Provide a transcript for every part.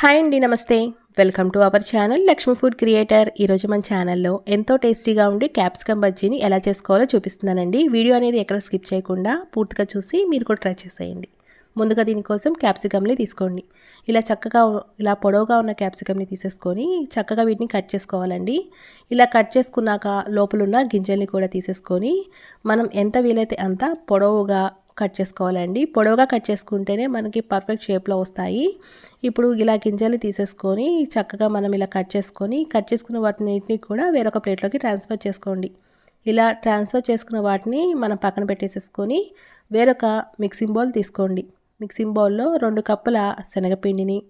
Hi అండి నమస్తే. Welcome to our channel Lakshmi food creator. ఈరోజు మన ఛానల్లో ఎంతో టేస్టీగా ఉండి క్యాప్సికమ్ బజ్జీని ఎలా చేసుకోవాలో చూపిస్తున్నానండి. వీడియో అనేది ఎక్కడ స్కిప్ చేయకుండా పూర్తిగా చూసి మీరు కూడా ట్రై చేసేయండి. ముందుగా దీనికోసం క్యాప్సికమ్ని తీసుకోండి. ఇలా చక్కగా ఇలా పొడవుగా ఉన్న క్యాప్సికమ్ని తీసేసుకొని చక్కగా వీటిని కట్ చేసుకోవాలండి. ఇలా కట్ చేసుకున్నాక లోపలున్న గింజల్ని కూడా తీసేసుకొని మనం ఎంత వీలైతే అంత పొడవుగా కట్ చేసుకోవాలండి. పొడవుగా కట్ చేసుకుంటేనే మనకి పర్ఫెక్ట్ షేప్లో వస్తాయి. ఇప్పుడు ఇలా గింజలు తీసేసుకొని చక్కగా మనం ఇలా కట్ చేసుకొని కట్ చేసుకున్న వాటిని కూడా వేరొక ప్లేట్లోకి ట్రాన్స్ఫర్ చేసుకోండి. ఇలా ట్రాన్స్ఫర్ చేసుకున్న వాటిని మనం పక్కన పెట్టేసేసుకొని వేరొక మిక్సింగ్ బౌల్ తీసుకోండి. మిక్సింగ్ బౌల్లో రెండు కప్పుల శనగపిండిని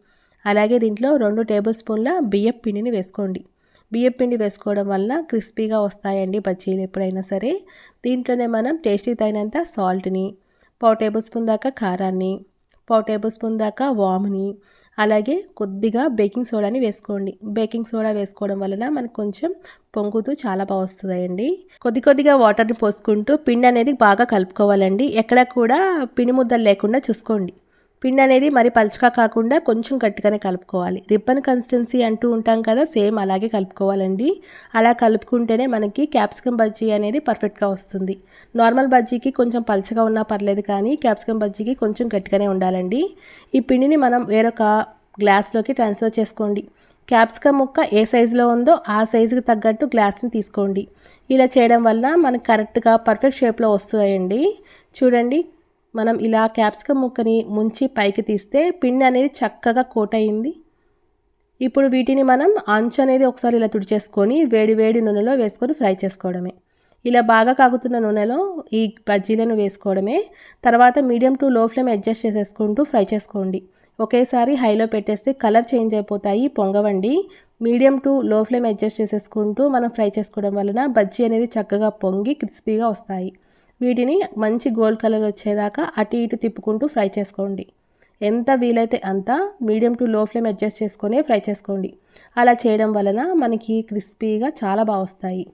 అలాగే దీంట్లో రెండు టేబుల్ స్పూన్ల బియ్యం పిండిని వేసుకోండి. బియ్యం పిండి వేసుకోవడం వల్ల క్రిస్పీగా వస్తాయండి బజ్జీలు ఎప్పుడైనా సరే. దీంట్లోనే మనం టేస్టీ తగినంత సాల్ట్ని పావు టేబుల్ స్పూన్ దాకా కారాన్ని పావు టేబుల్ స్పూన్ దాకా వాముని అలాగే కొద్దిగా బేకింగ్ సోడాని వేసుకోండి. బేకింగ్ సోడా వేసుకోవడం వలన మనకు కొంచెం పొంగుతూ చాలా బాగా వస్తుందండి. కొద్ది కొద్దిగా వాటర్ని పోసుకుంటూ పిండి అనేది బాగా కలుపుకోవాలండి. ఎక్కడ కూడా పిండి ముద్దలు లేకుండా చూసుకోండి. పిండి అనేది మరి పలుచగా కాకుండా కొంచెం గట్టిగానే కలుపుకోవాలి. రిబ్బన్ కన్సిస్టెన్సీ అంటూ ఉంటాం కదా సేమ్ అలాగే కలుపుకోవాలండి. అలా కలుపుకుంటేనే మనకి క్యాప్సికమ్ బజ్జీ అనేది పర్ఫెక్ట్గా వస్తుంది. నార్మల్ బజ్జీకి కొంచెం పలుచగా ఉన్నా పర్లేదు కానీ క్యాప్సికమ్ బజ్జీకి కొంచెం గట్టిగానే ఉండాలండి. ఈ పిండిని మనం వేరొక గ్లాస్లోకి ట్రాన్స్ఫర్ చేసుకోండి. క్యాప్సికమ్ ముక్క ఏ సైజులో ఉందో ఆ సైజుకి తగ్గట్టు గ్లాస్ని తీసుకోండి. ఇలా చేయడం వల్ల మనకు కరెక్ట్గా పర్ఫెక్ట్ షేప్లో వస్తాయండి. చూడండి. మనం ఇలా క్యాప్సికమ్ ముక్కని ముంచి పైకి తీస్తే పిండి అనేది చక్కగా కోట్ అయింది ఇప్పుడు వీటిని మనం అంచు అనేది ఒకసారి ఇలా తుడిచేసుకొని వేడి వేడి నూనెలో వేసుకొని ఫ్రై చేసుకోవడమే. ఇలా బాగా కాగుతున్న నూనెలో ఈ బజ్జీలను వేసుకోవడమే. తర్వాత medium to low flame adjust చేసేసుకుంటూ fry చేసుకోండి. ఒకేసారి హైలో పెట్టేస్తే కలర్ చేంజ్ అయిపోతాయి పొంగవండి. Medium to low flame adjust చేసేసుకుంటూ మనం ఫ్రై చేసుకోవడం వలన బజ్జీ అనేది చక్కగా పొంగి క్రిస్పీగా వస్తాయి. వీటిని మంచి గోల్డ్ కలర్ వచ్చేదాకా అటు ఇటు తిప్పుకుంటూ ఫ్రై చేసుకోండి. ఎంత వీలైతే అంత medium to low flame adjust చేసుకొని ఫ్రై చేసుకోండి. అలా చేయడం వలన మనకి క్రిస్పీగా చాలా బాగా వస్తాయి.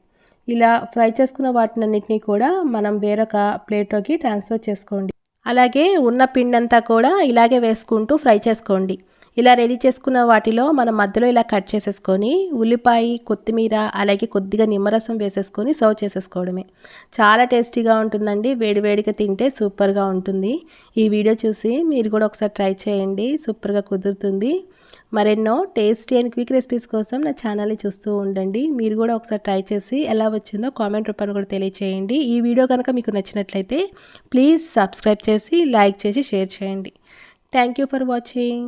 ఇలా ఫ్రై చేసుకున్న వాటినన్నిటినీ కూడా మనం వేరొక ప్లేట్లోకి ట్రాన్స్ఫర్ చేసుకోండి. అలాగే ఉన్న పిండంతా కూడా ఇలాగే వేసుకుంటూ ఫ్రై చేసుకోండి. ఇలా రెడీ చేసుకున్న వాటిలో మనం మధ్యలో ఇలా కట్ చేసేసుకొని ఉల్లిపాయ కొత్తిమీర అలాగే కొద్దిగా నిమ్మరసం వేసేసుకొని సర్వ్ చేసేసుకోవడమే. చాలా టేస్టీగా ఉంటుందండి. వేడివేడిగా తింటే సూపర్గా ఉంటుంది. ఈ వీడియో చూసి మీరు కూడా ఒకసారి ట్రై చేయండి. సూపర్గా కుదురుతుంది. మరెన్నో టేస్టీ అండ్ క్విక్ రెసిపీస్ కోసం నా ఛానల్ని చూస్తూ ఉండండి. మీరు కూడా ఒకసారి ట్రై చేసి ఎలా వచ్చిందో కామెంట్ రూపాన్ని కూడా తెలియచేయండి. ఈ వీడియో కనుక మీకు నచ్చినట్లయితే ప్లీజ్ సబ్స్క్రైబ్ చేసి లైక్ చేసి షేర్ చేయండి. Thank you for watching.